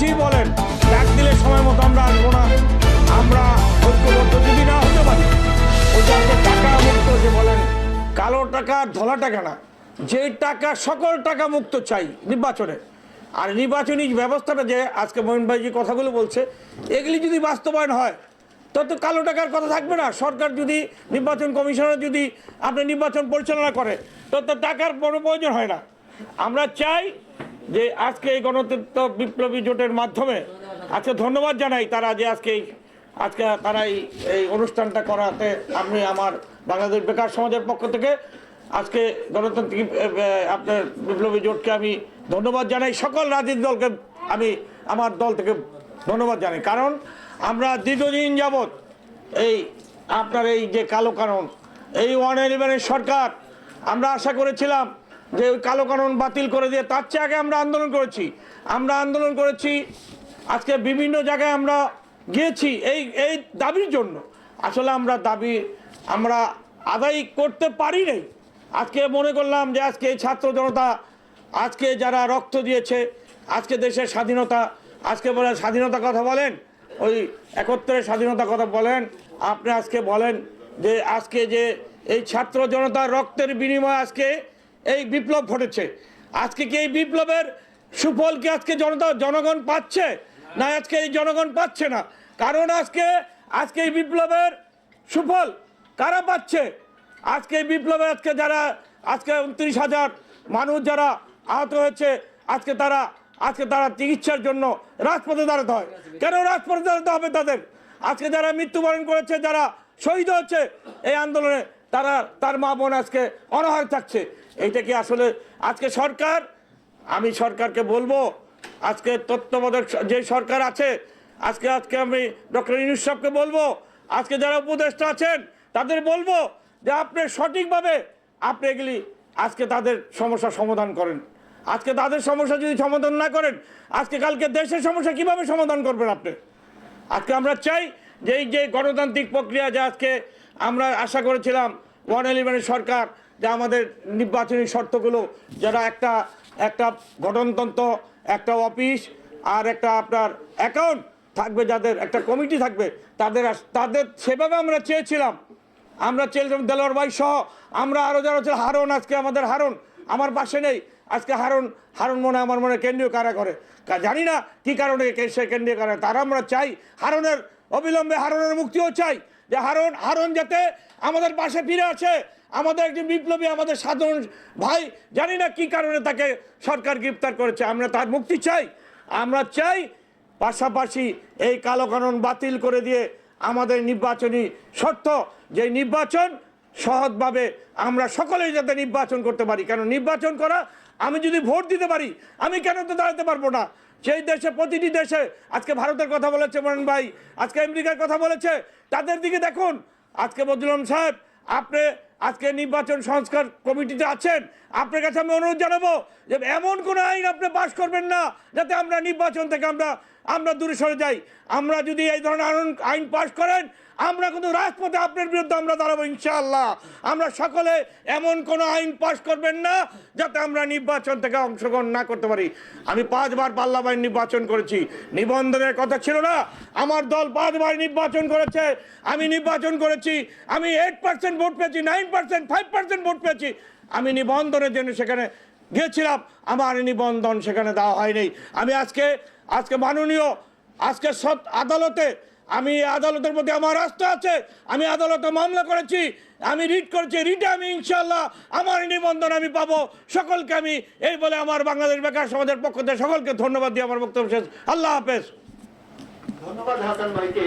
কিছুই বলেন। ডাক দিলে সময় মতো আমরা আসব না। আমরা ঐক্যবদ্ধ যদি না হতে পারি ওই যে টাকা মুক্ত যে বলেন, কালো টাকা, ধলা টাকা না, যে টাকা, সকল টাকা মুক্ত চাই নির্বাচনে। আর নির্বাচনী ব্যবস্থাটা যে আজকে মোহন ভাই যে কথাগুলো বলছে, এগুলি যদি বাস্তবায়ন হয়, তত তো কালো টাকার কথা থাকবে না। সরকার যদি, নির্বাচন কমিশনার যদি আপনি নির্বাচন পরিচালনা করে, তত টাকার বড় প্রয়োজন হয় না। আমরা চাই যে আজকে এই গণতন্ত্র বিপ্লবী জোটের মাধ্যমে আজকে ধন্যবাদ জানাই তারা যে আজকে আজকে তারা এই অনুষ্ঠানটা করাতে আমি আমার বাংলাদেশ বেকার সমাজের পক্ষ থেকে আজকে গণতান্ত্রিক আপনার বিপ্লবী জোটকে আমি ধন্যবাদ জানাই। সকল রাজনৈতিক দলকে আমি আমার দল থেকে ধন্যবাদ জানাই। কারণ আমরা দীর্ঘদিন যাবৎ এই আপনার এই যে কালো কানুন এই ওয়ান ইলেভেনের সরকার, আমরা আশা করেছিলাম যে ওই কালো কানুন বাতিল করে দিয়ে, তার চেয়ে আগে আমরা আন্দোলন করেছি। আমরা আন্দোলন করেছি, আজকে বিভিন্ন জায়গায় আমরা গিয়েছি এই এই দাবির জন্য। আসলে আমরা দাবি, আমরা আদায় করতে পারি নাই। আজকে মনে করলাম যে আজকে এই ছাত্র জনতা, আজকে যারা রক্ত দিয়েছে, আজকে দেশের স্বাধীনতা, আজকে বলে স্বাধীনতা কথা বলেন, ওই একত্রে স্বাধীনতা কথা বলেন, আপনি আজকে বলেন যে আজকে যে এই ছাত্র জনতার রক্তের বিনিময়ে আজকে এই বিপ্লব ঘটেছে। আজকে কি এই বিপ্লবের সুফল কি আজকে জনতা, জনগণ পাচ্ছে? না, আজকে এই জনগণ পাচ্ছে না। কারণ আজকে আজকে এই বিপ্লবের সুফল কারা পাচ্ছে? আজকে এই বিপ্লবে আজকে যারা, আজকে উনত্রিশ হাজার মানুষ যারা আহত হয়েছে, আজকে তারা আজকে তারা চিকিৎসার জন্য রাজপথে দাঁড়াতে হয়। কেন রাজপথে দাঁড়াতে হবে তাদের? আজকে যারা মৃত্যুবরণ করেছে, যারা শহীদ হচ্ছে এই আন্দোলনে তারা, তার মা বোন আজকে অনাহার থাকছে। এইটা কি আসলে আজকে সরকার? আমি সরকারকে বলব, আজকে তত্ত্বাবধায়ক যে সরকার আছে, আজকে আজকে আমি ডক্টর ইনুস সাহেবকে বলব, আজকে যারা উপদেষ্টা আছেন, তাদের বলব যে আপনি সঠিকভাবে, আপনি এগুলি আজকে তাদের সমস্যার সমাধান করেন। আজকে তাদের সমস্যা যদি সমাধান না করেন, আজকে কালকে দেশের সমস্যা কীভাবে সমাধান করবেন আপনি? আজকে আমরা চাই যে এই যে গণতান্ত্রিক প্রক্রিয়া যে আজকে আমরা আশা করেছিলাম ওয়ান ইলেভেনের সরকার যে আমাদের নির্বাচনী শর্তগুলো যারা একটা একটা গঠনতন্ত্র একটা অফিস আর একটা আপনার অ্যাকাউন্ট থাকবে যাদের, একটা কমিটি থাকবে, তাদের তাদের সেভাবে আমরা চেয়েছিলাম। আমরা চেয়েছিলাম দেলোয়ার ভাই সহ, আমরা আরও যারা হচ্ছে হারুন আজকে আমাদের হারুন, আমার পাশে নেই। আজকে হারুন হারুন মনে আমার মনে কেন্দ্রীয় কারা করে জানি না কি কারণে সে কেন্দ্রীয় কারা তারা আমরা চাই হারুনের অবিলম্বে হারুনের মুক্তিও চাই। যে হারুন হারুন যাতে আমাদের পাশে ফিরে আছে আমাদের একজন বিপ্লবী, আমাদের সাধারণ ভাই, জানি না কি কারণে তাকে সরকার গ্রেপ্তার করেছে। আমরা তার মুক্তি চাই। আমরা চাই পাশাপাশি এই কালো কানুন বাতিল করে দিয়ে আমাদের নির্বাচনী শর্ত, যে নির্বাচন সহজভাবে আমরা সকলেই যাতে নির্বাচন করতে পারি। কারণ নির্বাচন করা, আমি যদি ভোট দিতে পারি, আমি কেন তো দাঁড়াতে পারব না? সেই দেশে, প্রতিটি দেশে আজকে ভারতের কথা বলেছে মরেন ভাই, আজকে আমেরিকার কথা বলেছে, তাদের দিকে দেখুন। আজকে বদলাম সাহেব, আপনি আজকে নির্বাচন সংস্কার কমিটিতে আছেন, আপনার কাছে আমি অনুরোধ জানাব যে এমন কোনো আইন আপনি পাশ করবেন না, যাতে আমরা নির্বাচন থেকে আমরা আমরা দূরে সরে যাই। আমরা যদি এই ধরনের আইন পাশ করেন, আমরা কিন্তু রাজপথে আপনার বিরুদ্ধে আমরা দাঁড়াবো ইনশাআল্লাহ। আমরা সকলে এমন কোনো আইন পাশ করবেন না, যাতে আমরা নির্বাচন থেকে অংশগ্রহণ না করতে পারি। আমি পাঁচবার পার্লামেন্ট নির্বাচন করেছি। নিবন্ধনের কথা ছিল না। আমার দল পাঁচবার নির্বাচন করেছে। আমি নির্বাচন করেছি। আমি এইট পার্সেন্ট ভোট পেয়েছি nine percent five percent vote পেয়েছি। আমি নিবন্ধনের জন্য সেখানে গিয়েছিলাম, আমার নিবন্ধন সেখানে দেওয়া হয়নি। আমি আজকে আজকে মাননীয়, আজকে সৎ আদালতে, আমি আদালতের প্রতি আমার আস্থা আছে, আমি আদালতে মামলা করেছি, আমি রিট করেছি, রিটে আমি ইনশাল্লাহ আমার নিবন্ধন আমি পাবো। সকলকে আমি এই বলে আমার বাংলাদেশ বেকার সমাজের পক্ষ থেকে সকলকে ধন্যবাদ দিয়ে আমার বক্তব্য শেষ। আল্লাহ হাফেজ। ধন্যবাদ হাসান ভাইকে।